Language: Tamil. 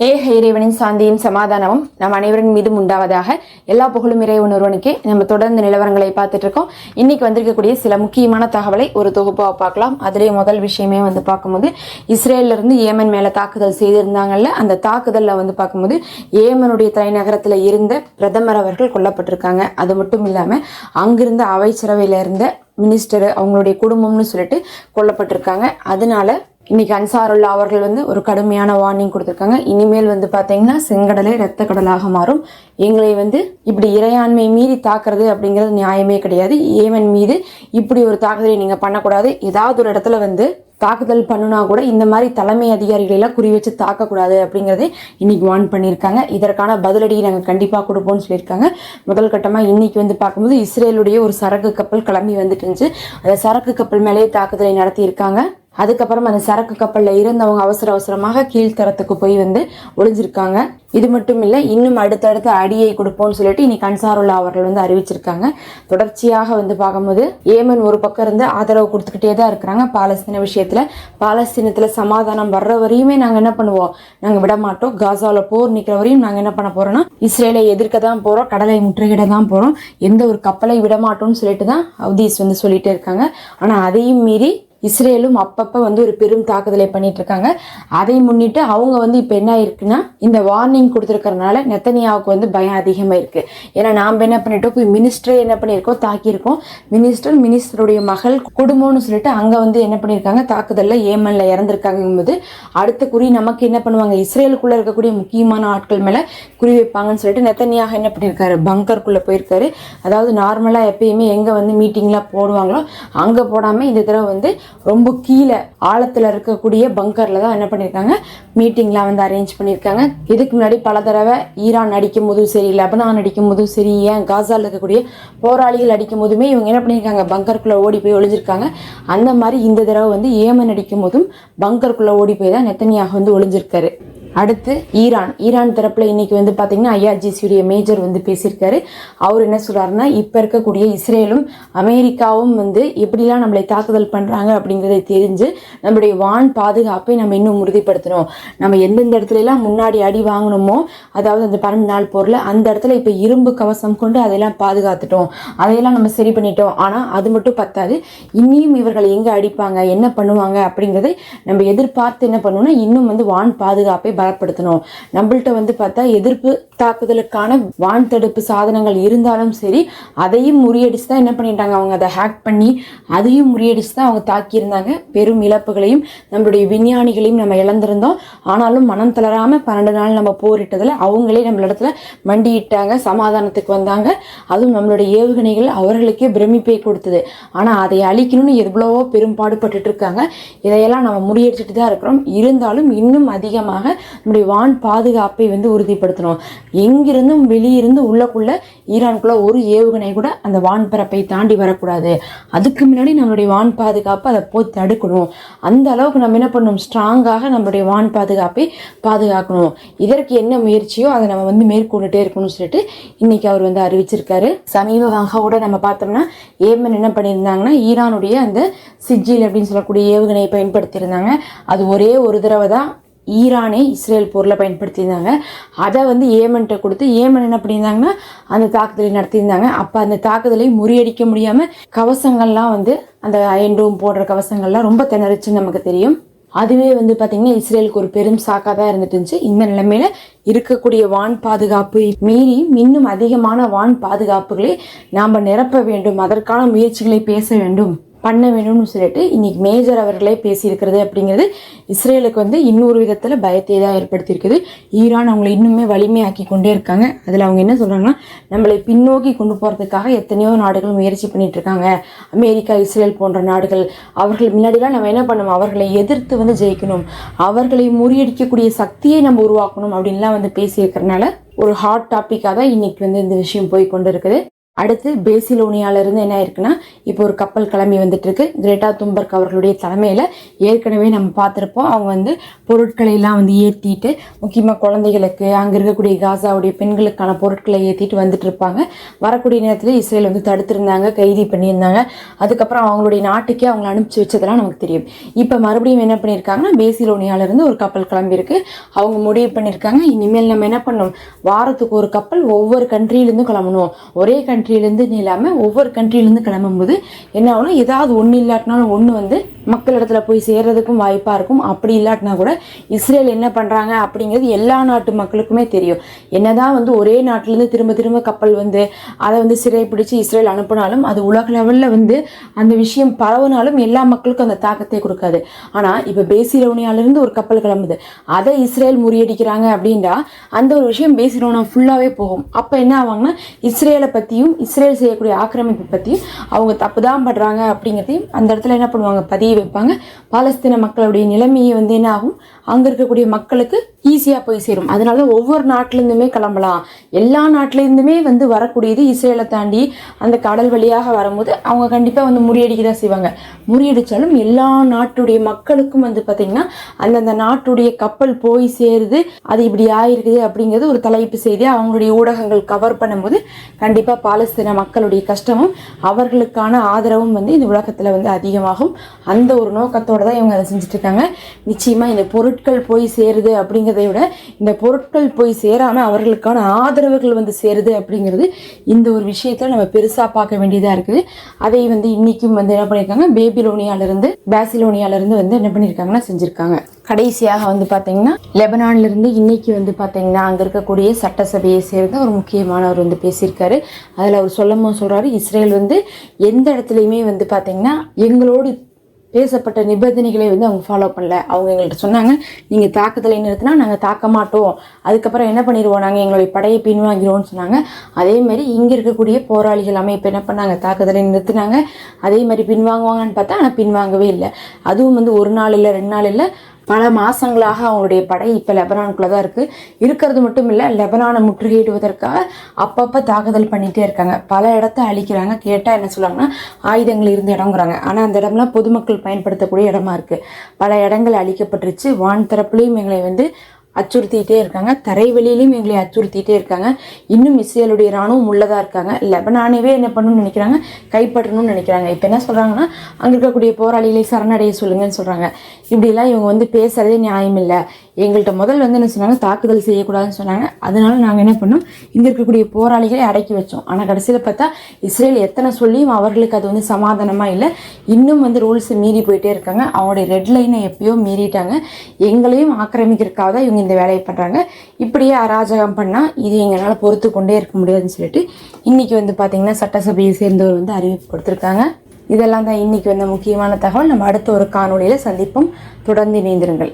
ஏக இறைவனின் சாந்தியும் சமாதானமும் நம் அனைவரின் மீதும் உண்டாவதாக எல்லா புகழும் இறைவன் ஒருவனுக்கே நம்ம தொடர்ந்து நிலவரங்களை பார்த்துட்டு இருக்கோம் இன்னைக்கு வந்திருக்கக்கூடிய சில முக்கியமான தகவலை ஒரு தொகுப்பாக பார்க்கலாம். அதிலே முதல் விஷயமே வந்து பார்க்கும்போது இஸ்ரேல்ல இருந்து ஏமன் மேல தாக்குதல் செய்திருந்தாங்கல்ல அந்த தாக்குதல்ல வந்து பார்க்கும்போது ஏமனுடைய தலைநகரத்தில் இருந்த பிரதமர் அவர்கள் கொல்லப்பட்டிருக்காங்க. அது மட்டும் இல்லாமல் அங்கிருந்த அமைச்சரவையில இருந்த மினிஸ்டர் அவங்களுடைய குடும்பம்னு சொல்லிட்டு கொல்லப்பட்டிருக்காங்க. அதனால இன்னைக்கு அன்சாருல்லா அவர்கள் வந்து ஒரு கடுமையான வார்னிங் கொடுத்துருக்காங்க. இனிமேல் வந்து பார்த்தீங்கன்னா செங்கடலே ரத்த கடலாக மாறும். எங்களை வந்து இப்படி இறையாண்மை மீறி தாக்குறது அப்படிங்கிறது நியாயமே கிடையாது. ஏவன் மீது இப்படி ஒரு தாக்குதலை நீங்கள் பண்ணக்கூடாது. ஏதாவது ஒரு இடத்துல வந்து தாக்குதல் பண்ணுனா கூட இந்த மாதிரி தலைமை அதிகாரிகளை எல்லாம் குறி வச்சு தாக்கக்கூடாது அப்படிங்கிறதே இன்னைக்கு வார்ன் பண்ணியிருக்காங்க. இதற்கான பதிலடி நாங்கள் கண்டிப்பாக கொடுப்போம்னு சொல்லியிருக்காங்க. முதல் கட்டமாக இன்னைக்கு வந்து பார்க்கும்போது இஸ்ரேலுடைய ஒரு சரக்கு கப்பல் கிளம்பி வந்துட்டு இருந்துச்சு. அந்த சரக்கு கப்பல் மேலேயே தாக்குதலை நடத்தியிருக்காங்க. அதுக்கப்புறம் அந்த சரக்கு கப்பலில் இருந்தவங்க அவசர அவசரமாக கீழ்த்தரத்துக்கு போய் வந்து ஒளிஞ்சிருக்காங்க. இது மட்டும் இல்லை இன்னும் அடுத்தடுத்த அடியை கொடுப்போம்னு சொல்லிட்டு இனி கன்சாருல்லா அவர்கள் வந்து அறிவிச்சிருக்காங்க. தொடர்ச்சியாக வந்து பார்க்கும்போது ஏமன் ஒரு பக்கம் இருந்து ஆதரவு கொடுத்துக்கிட்டே தான் இருக்கிறாங்க. பாலஸ்தீன விஷயத்தில் பாலஸ்தீனத்தில் சமாதானம் வர்ற வரையுமே நாங்கள் என்ன பண்ணுவோம்? நாங்கள் விட மாட்டோம் காசாவில் போர் நிற்கிற வரையும் நாங்கள் என்ன பண்ண போகிறோம்னா இஸ்ரேலை எதிர்க்க தான் போகிறோம் கடலை முற்றுகிட தான் போகிறோம் எந்த ஒரு கப்பலை விட மாட்டோம்னு சொல்லிட்டு தான் ஹவுதீஸ் வந்து சொல்லிட்டு இருக்காங்க. ஆனால் அதையும் மீறி இஸ்ரேலும் அப்பப்போ வந்து ஒரு பெரும் தாக்குதலை பண்ணிட்டு இருக்காங்க அதை முன்னிட்டு அவங்க வந்து இப்போ என்ன இருக்குன்னா இந்த வார்னிங் கொடுத்துருக்கறனால நெத்தனியாவுக்கு வந்து பயம் அதிகமாக இருக்கு. ஏன்னா நாம் என்ன பண்ணிட்டோம்? போய் மினிஸ்டரே என்ன பண்ணியிருக்கோம்? தாக்கியிருக்கோம். மினிஸ்டர் மினிஸ்டருடைய மகள் குடும்பம்னு சொல்லிட்டு அங்கே வந்து என்ன பண்ணியிருக்காங்க? தாக்குதலில் ஏமனில் இறந்துருக்காங்கும்போது அடுத்த குறி நமக்கு என்ன பண்ணுவாங்க? இஸ்ரேலுக்குள்ளே இருக்கக்கூடிய முக்கியமான ஆட்கள் மேலே குறி வைப்பாங்கன்னு சொல்லிட்டு நெத்தனியாக என்ன பண்ணியிருக்காரு? பங்கருக்குள்ள போயிருக்காரு. அதாவது நார்மலாக எப்பயுமே எங்கே வந்து மீட்டிங்லாம் போடுவாங்களோ அங்கே போடாமல் இந்த தடவை வந்து ரொம்ப கீழே ஆழத்தில் இருக்கக்கூடிய பங்கரில் தான் என்ன பண்ணியிருக்காங்க மீட்டிங்லாம் வந்து அரேஞ்ச் பண்ணியிருக்காங்க இதுக்கு முன்னாடி பல தடவை ஈரான் அடிக்கும் போதும் சரி லெபனான் அடிக்கும் போதும் சரி ஏன் காசாவில் இருக்கக்கூடிய போராளிகள் அடிக்கும் போதுமே இவங்க என்ன பண்ணியிருக்காங்க பங்கருக்குள்ளே ஓடி போய் ஒளிஞ்சிருக்காங்க. அந்த மாதிரி இந்த தடவை வந்து ஏமன் அடிக்கும் போதும் பங்கருக்குள்ளே ஓடி போய் தான் நெத்தனியாக வந்து ஒளிஞ்சிருக்காரு. அடுத்து ஈரான். ஈரான் தரப்புல இன்னைக்கு வந்து பாத்தீங்கன்னா ஐஆர்ஜிசியுடைய மேஜர் வந்து பேசியிருக்காரு. அவர் என்ன சொல்றாருன்னா இப்ப இருக்கக்கூடிய இஸ்ரேலும் அமெரிக்காவும் வந்து எப்படிலாம் நம்மளை தாக்குதல் பண்றாங்க அப்படிங்கறதை தெரிஞ்சு நம்மளுடைய வான் பாதுகாப்பை நம்ம இன்னும் உறுதிப்படுத்தணும். நம்ம எந்தெந்த இடத்துல எல்லாம் முன்னாடி அடி வாங்கணுமோ அதாவது அந்த பன்னெண்டு நாள் போர்ல அந்த இடத்துல இப்ப இரும்பு கவசம் கொண்டு அதெல்லாம் பாதுகாத்துட்டோம். அதையெல்லாம் நம்ம சரி பண்ணிட்டோம். ஆனா அது மட்டும் பத்தாது. இன்னியும் இவர்கள் எங்க அடிப்பாங்க என்ன பண்ணுவாங்க அப்படிங்கறதை நம்ம எதிர்பார்த்து என்ன பண்ணுவோம்னா இன்னும் வந்து வான் பாதுகாப்பை பலப்படுத்தணும் நம்மள்ட்ட வந்து பார்த்தா எதிர்ப்பு தாக்குதலுக்கான வான் தடுப்பு சாதனங்கள் இருந்தாலும் சரி அதையும் முறியடிச்சு தான் என்ன பண்ணிட்டாங்க அவங்க? அதை ஹேக் பண்ணி அதையும் முறியடிச்சு தான் அவங்க தாக்கியிருந்தாங்க. பெரும் இழப்புகளையும் நம்மளுடைய விஞ்ஞானிகளையும் நம்ம இழந்திருந்தோம். ஆனாலும் மனம் தளராமல் பன்னெண்டு நாள் நம்ம போரிட்டதில் அவங்களே நம்மள இடத்துல மண்டியிட்டாங்க சமாதானத்துக்கு வந்தாங்க. அதுவும் நம்மளுடைய ஏவுகணைகள் அவர்களுக்கே பிரமிப்பை கொடுத்தது. ஆனால் அதை அழிக்கணும்னு எவ்வளவோ பெரும் பாடுபட்டு இருக்காங்க. இதையெல்லாம் நம்ம முறியடிச்சிட்டு தான் இருக்கிறோம். இருந்தாலும் இன்னும் அதிகமாக நம்முடைய வான் பாதுகாப்பை வந்து உறுதிப்படுத்தணும். எங்கிருந்தும் வெளியிருந்து உள்ளக்குள்ள ஈரானுக்குள்ள ஒரு ஏவுகணை கூட அந்த வான் பரப்பை தாண்டி வரக்கூடாது. அதுக்கு முன்னாடி நம்மளுடைய வான் பாதுகாப்பு அதை போய் தடுக்கணும். அந்த அளவுக்கு நம்ம என்ன பண்ணணும்? ஸ்ட்ராங்காக நம்மளுடைய வான் பாதுகாப்பை பாதுகாக்கணும். இதற்கு என்ன முயற்சியோ அதை நம்ம வந்து மேற்கொண்டுட்டே இருக்கணும்னு சொல்லிட்டு இன்னைக்கு அவர் வந்து அறிவிச்சிருக்காரு. சமீபமாக கூட நம்ம பார்த்தோம்னா ஏமன் என்ன பண்ணியிருந்தாங்கன்னா ஈரானுடைய அந்த சிஜில் அப்படின்னு சொல்லக்கூடிய ஏவுகணையை பயன்படுத்தியிருந்தாங்க. அது ஒரே ஒரு தடவை தான் ஈரானே இஸ்ரேல் போரில் பயன்படுத்தியிருந்தாங்க. அதை வந்து ஏமன்ட்ட கொடுத்து ஏமன் என்ன பண்ணியிருந்தாங்கன்னா அந்த தாக்குதலை நடத்தியிருந்தாங்க. அப்போ அந்த தாக்குதலை முறியடிக்க முடியாமல் கவசங்கள்லாம் வந்து அந்த அயன்டோம் போடுற கவசங்கள்லாம் ரொம்ப திணறுச்சுன்னு நமக்கு தெரியும். அதுவே வந்து பார்த்திங்கன்னா இஸ்ரேலுக்கு ஒரு பெரும் சாக்காக தான் இருந்துட்டு இருந்துச்சு இந்த நிலைமையில இருக்கக்கூடிய வான் பாதுகாப்பு மீறி இன்னும் அதிகமான வான் பாதுகாப்புகளை நாம் நிரப்ப வேண்டும். அதற்கான முயற்சிகளை பேச வேண்டும். பண்ண வேணும்னு சொல்லிட்டு இன்னைக்கு மேஜர் அவர்களே பேசியிருக்கிறது அப்படிங்கிறது இஸ்ரேலுக்கு வந்து இன்னொரு விதத்தில் பயத்தை தான் ஏற்படுத்தியிருக்குது. ஈரான் அவங்களை இன்னுமே வலிமையாக்கி கொண்டே இருக்காங்க. அதில் அவங்க என்ன சொல்கிறாங்கன்னா நம்மளை பின்னோக்கி கொண்டு போகிறதுக்காக எத்தனையோ நாடுகள் முயற்சி பண்ணிட்டு இருக்காங்க. அமெரிக்கா இஸ்ரேல் போன்ற நாடுகள். அவர்கள் முன்னாடிலாம் நம்ம என்ன பண்ணணும் அவர்களை எதிர்த்து வந்து ஜெயிக்கணும். அவர்களை முறியடிக்கக்கூடிய சக்தியை நம்ம உருவாக்கணும் அப்படின்லாம் வந்து பேசியிருக்கிறனால ஒரு ஹாட் டாப்பிக்காக தான் இன்னைக்கு வந்து இந்த விஷயம் போய் கொண்டு இருக்குது அடுத்து பேசிலோனியால இருந்து என்ன இருக்குன்னா இப்போ ஒரு கப்பல் கிளம்பி வந்துட்டு இருக்கு கிரேட்டா தும்பர்க் அவர்களுடைய தலைமையில ஏற்கனவே நம்ம பார்த்துருப்போம். அவங்க வந்து பொருட்களை எல்லாம் வந்து ஏற்றிட்டு முக்கியமாக குழந்தைகளுக்கு அங்கே இருக்கக்கூடிய காசாவுடைய பெண்களுக்கான பொருட்களை ஏற்றிட்டு வந்துட்டு இருப்பாங்க வரக்கூடிய நேரத்தில் இஸ்ரேல் வந்து தடுத்திருந்தாங்க கைதி பண்ணியிருந்தாங்க. அதுக்கப்புறம் அவங்களுடைய நாட்டுக்கே அவங்களை அனுப்பிச்சு வச்சதெல்லாம் நமக்கு தெரியும். இப்போ மறுபடியும் என்ன பண்ணியிருக்காங்கன்னா பேசிலோனியால இருந்து ஒரு கப்பல் கிளம்பியிருக்கு. அவங்க முடிவு பண்ணியிருக்காங்க இனிமேல் நம்ம என்ன பண்ணணும்? வாரத்துக்கு ஒரு கப்பல் ஒவ்வொரு கண்ட்ரியிலேருந்து கிளம்பணும். ஒரே கண்ட்ரியிலேருந்து இல்லாமல் ஒவ்வொரு கண்ட்ரிலேருந்து கிளம்பும்போது என்ன ஆகணும் ஏதாவது ஒன்று இல்லாட்டினாலும் ஒன்று வந்து மக்கள் இடத்துல போய் சேர்றதுக்கும் வாய்ப்பாக இருக்கும். அப்படி இல்லாட்டினா கூட இஸ்ரேல் என்ன பண்ணுறாங்க அப்படிங்கிறது எல்லா நாட்டு மக்களுக்குமே தெரியும். என்னதான் வந்து ஒரே நாட்டிலேருந்து திரும்ப திரும்ப கப்பல் வந்து அதை வந்து சிறைப்பிடிச்சு இஸ்ரேல் அனுப்பினாலும் அது உலக லெவலில் வந்து அந்த விஷயம் பரவுனாலும் எல்லா மக்களுக்கும் அந்த தாக்கத்தை கொடுக்காது. ஆனால் இப்போ பேசிலோனியாவிலிருந்து ஒரு கப்பல் கிளம்புது. அதை இஸ்ரேல் முறியடிக்கிறாங்க அப்படின்னா அந்த ஒரு விஷயம் பேசிலோனா ஃபுல்லாகவே போகும். அப்போ என்ன ஆவாங்கன்னா இஸ்ரேலை பற்றியும் இஸ்ரேல் செய்யக்கூடிய ஆக்கிரமிப்பு பற்றியும் அவங்க தப்பு தான் படுறாங்க அப்படிங்கிறதையும் அந்த இடத்துல என்ன பண்ணுவாங்க? பதிய வைப்பாங்க. பாலஸ்தீன மக்களுடைய நிலைமையை வந்து என்ன ஆகும்? அங்கே இருக்கக்கூடிய மக்களுக்கு ஈஸியாக போய் சேரும். அதனால ஒவ்வொரு நாட்டிலேருந்துமே கிளம்பலாம். எல்லா நாட்டிலேருந்துமே வந்து வரக்கூடியது இஸ்ரேலை தாண்டி அந்த கடல் வழியாக வரும்போது அவங்க கண்டிப்பாக வந்து முறியடிக்க தான் செய்வாங்க. முறியடித்தாலும் எல்லா நாட்டுடைய மக்களுக்கும் வந்து பார்த்திங்கன்னா அந்தந்த நாட்டுடைய கப்பல் போய் சேருது அது இப்படி ஆயிருக்குது அப்படிங்கிறது ஒரு தலைப்பு செய்தி அவங்களுடைய ஊடகங்கள் கவர் பண்ணும்போது கண்டிப்பாக பாலஸ்தீன மக்களுடைய கஷ்டமும் அவர்களுக்கான ஆதரவும் வந்து இந்த உலகத்தில் வந்து அதிகமாகும். அந்த ஒரு நோக்கத்தோட தான் இவங்க அதை செஞ்சுட்டு இருக்காங்க. நிச்சயமாக இந்த பொருட்கள் போய் சேருது அப்படிங்கிறது விட இந்த பொருட்கள் போய் சேராமல் அவர்களுக்கான ஆதரவுகள் வந்து சேருது அப்படிங்கிறது இந்த ஒரு விஷயத்தில் நம்ம பெருசாக பார்க்க வேண்டியதாக இருக்குது. அதை வந்து இன்றைக்கும் வந்து என்ன பண்ணியிருக்காங்க பேபிலோனியாவிலிருந்து பேசிலோனியாவிலிருந்து வந்து என்ன பண்ணியிருக்காங்கன்னா செஞ்சுருக்காங்க. கடைசியாக வந்து பார்த்தீங்கன்னா லெபனான்லேருந்து இருந்து இன்னைக்கு வந்து பார்த்தீங்கன்னா அங்கே இருக்கக்கூடிய சட்டசபையை சேர்ந்த ஒரு முக்கியமானவர் வந்து பேசியிருக்காரு. அதில் அவர் சொல்லமாக சொல்கிறாரு இஸ்ரேல் வந்து எந்த இடத்துலையுமே வந்து பார்த்தீங்கன்னா எங்களோடு பேசப்பட்ட நிபந்தனைகளை வந்து அவங்க ஃபாலோ பண்ணல. அவங்க எங்கள்கிட்ட சொன்னாங்க நீங்கள் தாக்குதலை நிறுத்தினா நாங்கள் தாக்க மாட்டோம். அதுக்கப்புறம் என்ன பண்ணிடுவோம்? நாங்கள் எங்களுடைய படையை பின்வாங்கிடுவோம்னு சொன்னாங்க. அதே மாதிரி இங்கே இருக்கக்கூடிய போராளிகள் அமைப்பு என்ன பண்ணாங்க? தாக்குதலை நிறுத்தினாங்க. அதே மாதிரி பின்வாங்குவாங்கன்னு பார்த்தா ஆனால் பின்வாங்கவே இல்லை. அதுவும் வந்து ஒரு நாள் இல்லை ரெண்டு நாள் இல்லை. பல மாதங்களாக அவங்களுடைய படை இப்போ லெபனானுக்குள்ளே தான் இருக்குது இருக்கிறது மட்டும் இல்லை லெபனானை முற்றுகையிடுவதற்காக அப்பப்போ தாக்குதல் பண்ணிகிட்டே இருக்காங்க. பல இடத்த அழிக்கிறாங்க. கேட்டால் என்ன சொல்லுவாங்கன்னா ஆயுதங்கள் இருந்த இடங்கிறாங்க ஆனால் அந்த இடம்லாம் பொதுமக்கள் பயன்படுத்தக்கூடிய இடமா இருக்குது பல இடங்கள் அழிக்கப்பட்டுருச்சு. வான் தரப்புலேயும் எங்களை வந்து அச்சுறுத்திட்டே இருக்காங்க. தரைவெளியிலையும் எங்களை அச்சுறுத்திட்டே இருக்காங்க. இன்னும் இஸ்ரேலுடைய ராணுவம் உள்ளதாக இருக்காங்க. லெபனானவே என்ன பண்ணணும்னு நினைக்கிறாங்க? கைப்பற்றணும்னு நினைக்கிறாங்க. இப்போ என்ன சொல்கிறாங்கன்னா அங்கே இருக்கக்கூடிய போராளிகளை சரணடைய சொல்லுங்கன்னு சொல்கிறாங்க இப்படிலாம் இவங்க வந்து பேசுகிறதே நியாயம் இல்லை. எங்கள்கிட்ட முதல் வந்து என்ன சொன்னாங்க? தாக்குதல் செய்யக்கூடாதுன்னு சொன்னாங்க. அதனால நாங்கள் என்ன பண்ணோம்? இங்கே இருக்கக்கூடிய போராளிகளை அடக்கி வச்சோம். ஆனால் கடைசியில் பார்த்தா இஸ்ரேல் எத்தனை சொல்லியும் அவர்களுக்கு அது வந்து சமாதானமாக இல்லை. இன்னும் வந்து ரூல்ஸ் மீறி போயிட்டே இருக்காங்க. அவங்களுடைய ரெட் லைனை எப்பயோ மீறிட்டாங்க. எங்களையும் ஆக்கிரமிக்கிறதுக்காக தான் இவங்க இந்த வேலையை பண்ணுறாங்க இப்படியே அராஜகம் பண்ணால் இது எங்களால் பொறுத்து கொண்டே இருக்க முடியாதுன்னு சொல்லிட்டு இன்னைக்கு வந்து பார்த்திங்கன்னா சட்டசபையை சேர்ந்தவர் வந்து அறிவிப்பு கொடுத்துருக்காங்க. இதெல்லாம் தான் இன்னைக்கு வந்த முக்கியமான தகவல். நம்ம அடுத்த ஒரு காணொலியில் சந்திப்போம். தொடர்ந்து இணைந்திருங்கள்.